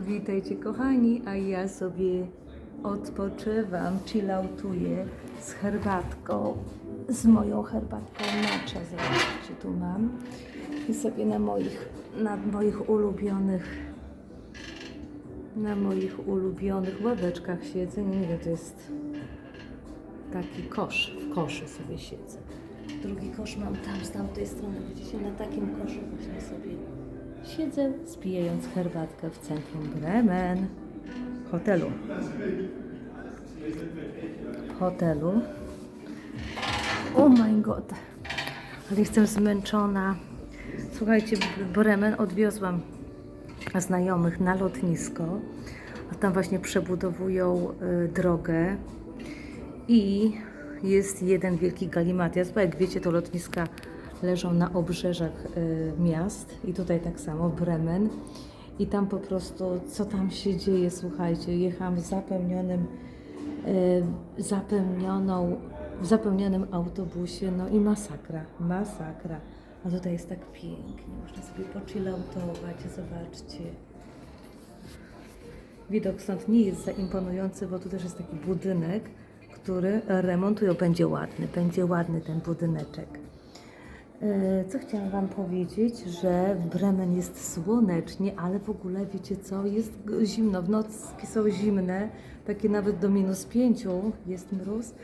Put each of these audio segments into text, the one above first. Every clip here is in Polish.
Witajcie kochani, a ja sobie odpoczywam, chillautuję z herbatką, z moją herbatką matcha, zobaczcie, tu mam. I sobie na moich, na moich ulubionych na moich ulubionych ławeczkach siedzę, nie wiem, to jest taki kosz, w koszu sobie siedzę. Drugi kosz mam tam, z tamtej strony, widzicie, na takim koszu właśnie sobie siedzę, spijając herbatkę w centrum Bremen, hotelu. Hotelu. Oh my god, ale jestem zmęczona. Słuchajcie, Bremen odwiozłam znajomych na lotnisko, a tam właśnie przebudowują y, drogę i jest jeden wielki galimatias, bo jak wiecie, to lotniska leżą na obrzeżach y, miast i tutaj tak samo Bremen i tam po prostu, co tam się dzieje, słuchajcie, jechałam w zapełnionym y, zapełnioną, w zapełnionym autobusie, no i masakra, masakra. A tutaj jest tak pięknie, można sobie pochillautować, zobaczcie. Widok stąd nie jest zaimponujący, bo tu też jest taki budynek, który remontują. Będzie ładny, będzie ładny ten budyneczek. E, Co chciałam Wam powiedzieć, że w Bremen jest słonecznie, ale w ogóle wiecie co, jest zimno, w nocki są zimne, takie nawet do minus pięciu jest mróz,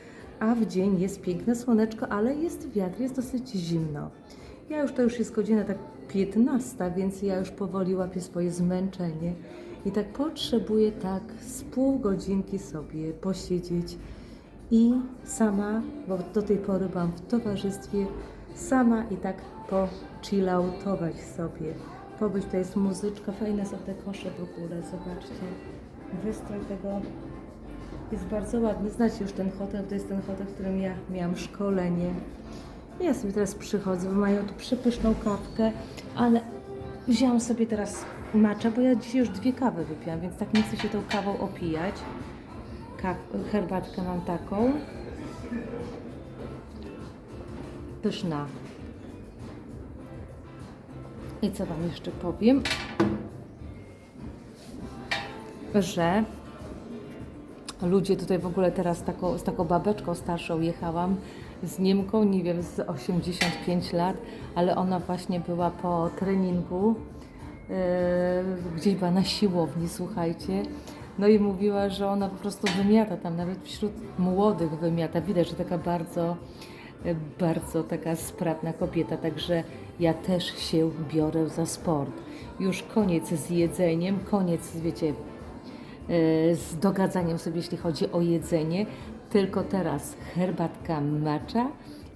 a w dzień jest piękne słoneczko, ale jest wiatr, jest dosyć zimno. Ja już to już jest godzina tak 15, więc ja już powoli łapię swoje zmęczenie i tak potrzebuję tak z pół godzinki sobie posiedzieć i sama, bo do tej pory byłam w towarzystwie, sama i tak pochillautować sobie. Pobyć, to jest muzyczka, fajne są te kosze w ogóle, zobaczcie. Wystrój tego jest bardzo ładny. Znacie już ten hotel, to jest ten hotel, w którym ja miałam szkolenie. Ja sobie teraz przychodzę, bo mają tu przepyszną kawkę, ale wziąłam sobie teraz macza, bo ja dzisiaj już dwie kawy wypiłam, więc tak nie chcę się tą kawą opijać. Kaw, herbatkę mam taką. Pyszna. I co Wam jeszcze powiem? Że ludzie tutaj w ogóle teraz z taką babeczką starszą jechałam, z Niemką, nie wiem, z 85 lat, ale ona właśnie była po treningu, yy, gdzieś była na siłowni, słuchajcie. No i mówiła, że ona po prostu wymiata tam, nawet wśród młodych wymiata. Widać, że taka bardzo, bardzo taka sprawna kobieta, także ja też się biorę za sport. Już koniec z jedzeniem, koniec, wiecie, e, z dogadzaniem sobie, jeśli chodzi o jedzenie. Tylko teraz herbatka matcha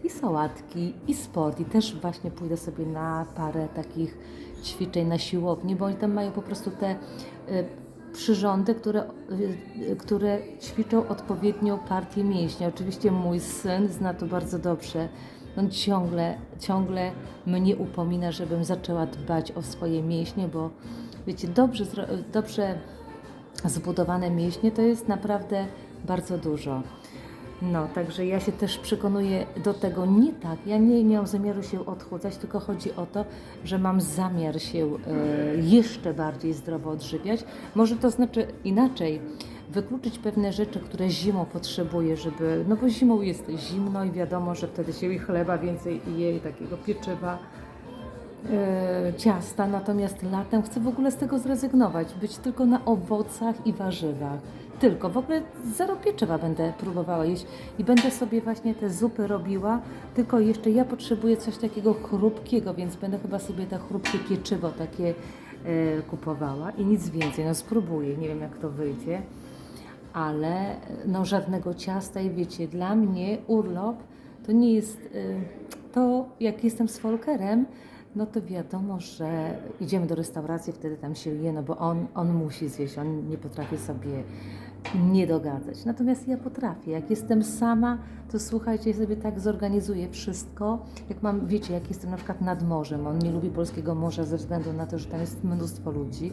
i sałatki i sport. I też właśnie pójdę sobie na parę takich ćwiczeń na siłowni, bo oni tam mają po prostu te e, przyrządy, które, które ćwiczą odpowiednią partię mięśnia. Oczywiście mój syn zna to bardzo dobrze. On ciągle, ciągle mnie upomina, żebym zaczęła dbać o swoje mięśnie, bo wiecie, dobrze, dobrze zbudowane mięśnie to jest naprawdę bardzo dużo. No, także ja się też przekonuję do tego nie tak. Ja nie miałam zamiaru się odchudzać, tylko chodzi o to, że mam zamiar się e, jeszcze bardziej zdrowo odżywiać. Może to znaczy inaczej, wykluczyć pewne rzeczy, które zimą potrzebuję, żeby. No bo zimą jest zimno i wiadomo, że wtedy się i chleba więcej je, i takiego pieczywa ciasta, natomiast latem chcę w ogóle z tego zrezygnować, być tylko na owocach i warzywach. Tylko, w ogóle zero pieczywa będę próbowała jeść i będę sobie właśnie te zupy robiła, tylko jeszcze ja potrzebuję coś takiego chrupkiego, więc będę chyba sobie te chrupkie pieczywo takie e, kupowała i nic więcej, no spróbuję, nie wiem jak to wyjdzie, ale e, no żadnego ciasta i wiecie, dla mnie urlop to nie jest to, jak jestem z Folkerem, no to wiadomo, że idziemy do restauracji, wtedy tam się je, no bo on, on musi zjeść, on nie potrafi sobie nie dogadzać. Natomiast ja potrafię. Jak jestem sama, to słuchajcie, ja sobie tak zorganizuję wszystko. Jak mam, wiecie, jak jestem na przykład nad morzem, on nie lubi polskiego morza ze względu na to, że tam jest mnóstwo ludzi,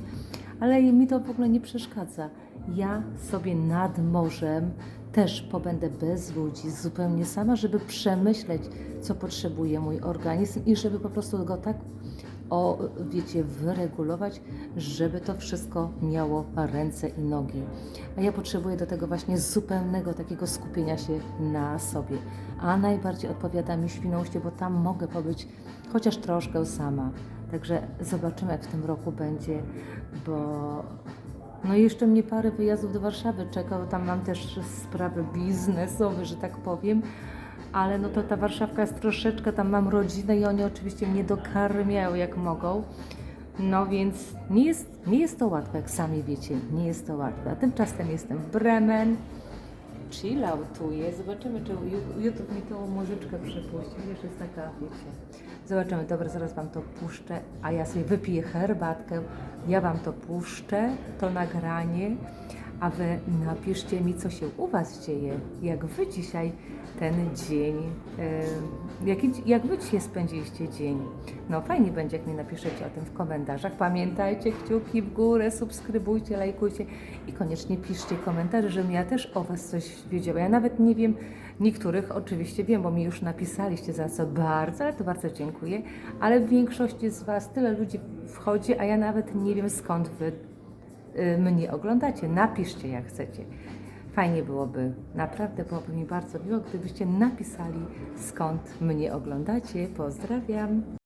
ale mi to w ogóle nie przeszkadza. Ja sobie nad morzem też pobędę bez ludzi, zupełnie sama, żeby przemyśleć, co potrzebuje mój organizm i żeby po prostu go tak o, wiecie, wyregulować, żeby to wszystko miało ręce i nogi. A ja potrzebuję do tego właśnie zupełnego takiego skupienia się na sobie. A najbardziej odpowiada mi Świnoujście, bo tam mogę pobyć chociaż troszkę sama. Także zobaczymy, jak w tym roku będzie, bo no i jeszcze mnie parę wyjazdów do Warszawy czeka, bo tam mam też sprawy biznesowe, że tak powiem. Ale no to ta Warszawka jest troszeczkę, tam mam rodzinę i oni oczywiście mnie dokarmiają jak mogą. No więc nie jest, nie jest to łatwe, jak sami wiecie, nie jest to łatwe. A tymczasem jestem w Bremen, chillautuję. Zobaczymy, czy YouTube mi tą muzyczkę przypuści. Wiesz, jest taka, wiecie. Zobaczymy, dobra, zaraz Wam to puszczę, a ja sobie wypiję herbatkę. Ja Wam to puszczę, to nagranie, a Wy napiszcie mi, co się u Was dzieje, jak Wy dzisiaj ten dzień, e, jaki, jak Wy dzisiaj spędziliście dzień. No fajnie będzie, jak mi napiszecie o tym w komentarzach. Pamiętajcie, kciuki w górę, subskrybujcie, lajkujcie i koniecznie piszcie komentarze, żebym ja też o Was coś wiedziała. Ja nawet nie wiem, niektórych oczywiście wiem, bo mi już napisaliście za co bardzo, ale to bardzo dziękuję, ale w większości z Was tyle ludzi wchodzi, a ja nawet nie wiem skąd Wy y, mnie oglądacie. Napiszcie jak chcecie. Fajnie byłoby, naprawdę byłoby mi bardzo miło, gdybyście napisali skąd mnie oglądacie. Pozdrawiam.